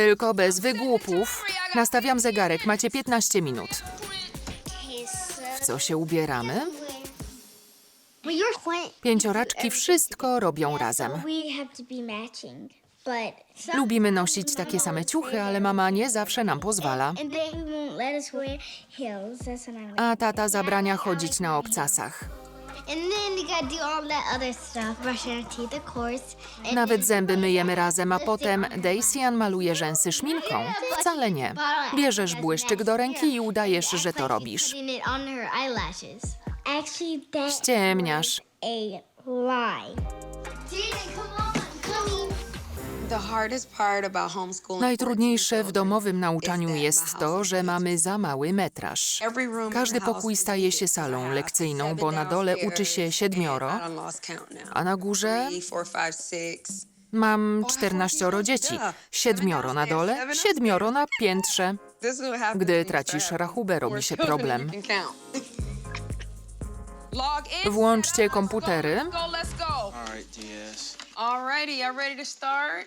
Tylko bez wygłupów. Nastawiam zegarek, macie 15 minut. W co się ubieramy? Pięcioraczki wszystko robią razem. Lubimy nosić takie same ciuchy, ale mama nie zawsze nam pozwala. A tata zabrania chodzić na obcasach. Nawet zęby myjemy razem, a potem Daisy maluje rzęsy szminką. Wcale nie. Bierzesz błyszczyk do ręki i udajesz, że to robisz. Ściemniasz. Najtrudniejsze w domowym nauczaniu jest to, że mamy za mały metraż. Każdy pokój staje się salą lekcyjną, bo na dole uczy się siedmioro, a na górze mam czternaścioro dzieci. Siedmioro na dole, siedmioro na piętrze. Gdy tracisz rachubę, robi się problem. Włączcie komputery. Alright, DS. Alrighty, y'all ready to start?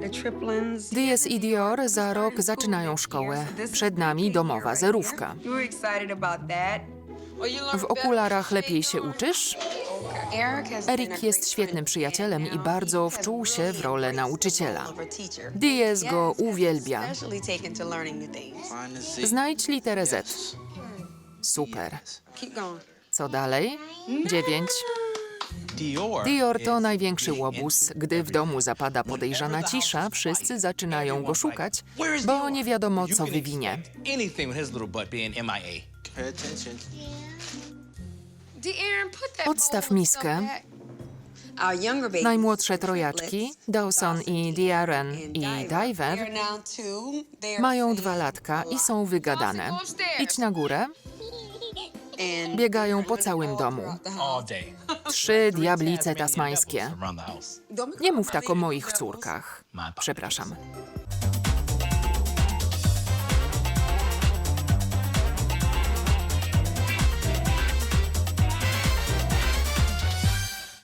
The triplets. Dies i Dior za rok zaczynają szkołę. Przed nami domowa zerówka. You were excited about that. W okularach lepiej się uczysz? Erik jest świetnym przyjacielem i bardzo wczuł się w rolę nauczyciela. Diez go uwielbia. Znajdź literę Z. Super. Keep going. Co dalej? Dziewięć. Dior. To największy łobuz. Gdy w domu zapada podejrzana cisza, wszyscy zaczynają go szukać, bo nie wiadomo, co wywinie. Odstaw miskę. Najmłodsze trojaczki, Dawson i Diaren i Diver, mają dwa latka i są wygadane. Idź na górę, biegają po całym domu. Trzy diablice tasmańskie. Nie mów tak o moich córkach. Przepraszam.